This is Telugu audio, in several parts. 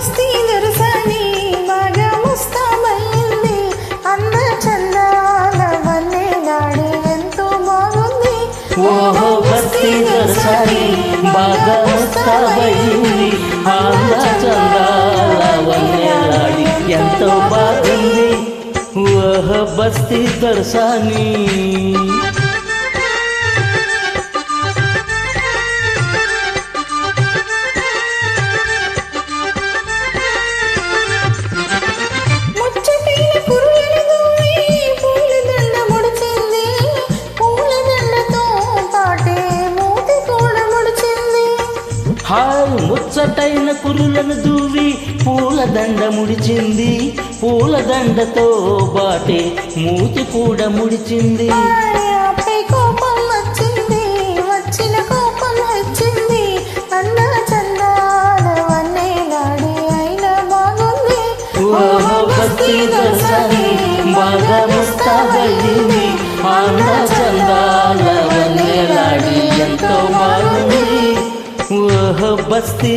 ಕುಸ್ತಿ ದೊರಸನಿ ಮಗ ಮುಸ್ತ ಮೈಯಲ್ಲಿ ಅಂದ ಚಂದವನ್ನೇ ನಾಡಿ ఓహో భక్తి దొరసని మగ ముస్త మహిళి అంద చందాలవన్నే ఎంతో బాగుంది. ఓహ బస్తీ దొరసని ముచ్చటైన కురులను దూవి పూలదండ ముడిచింది. పూలదండతో బాటే మూతి కూడా ముడిచింది. వచ్చింది ఓహో బస్తీ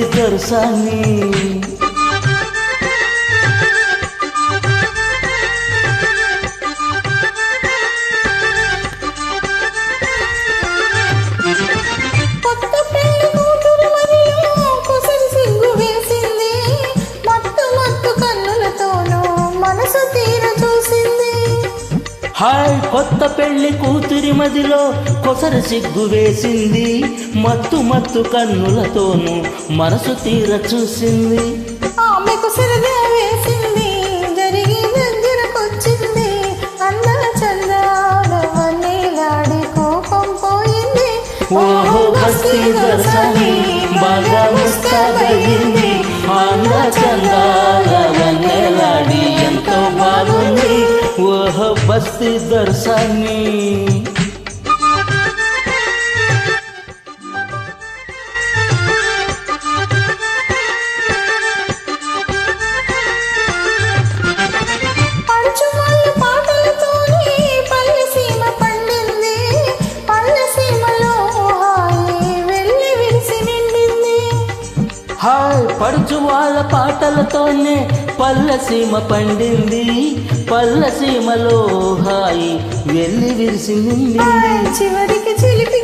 హాయ్ కొత్త పెళ్ళి కూతురి మదిలో కొసరు సిగ్గు వేసింది. మత్తు మత్తు కన్నులతోనూ మనసు తీర చూసింది. ఆమెకు సరదా వేసింది. జరిగి దగ్గరకొచ్చింది అన్న చందాల వన్నెలాడి కోపం పోయింది. ఓహో బస్తీ దర్శని బాగా విరిసి నిండింది. హాయ్ పడుచు వాళ్ళ పాటలతోనే పల్లసీమ పండింది పల్లసీమలో హాయి వెళ్ళి విరిసింది చివరికి చిలిపి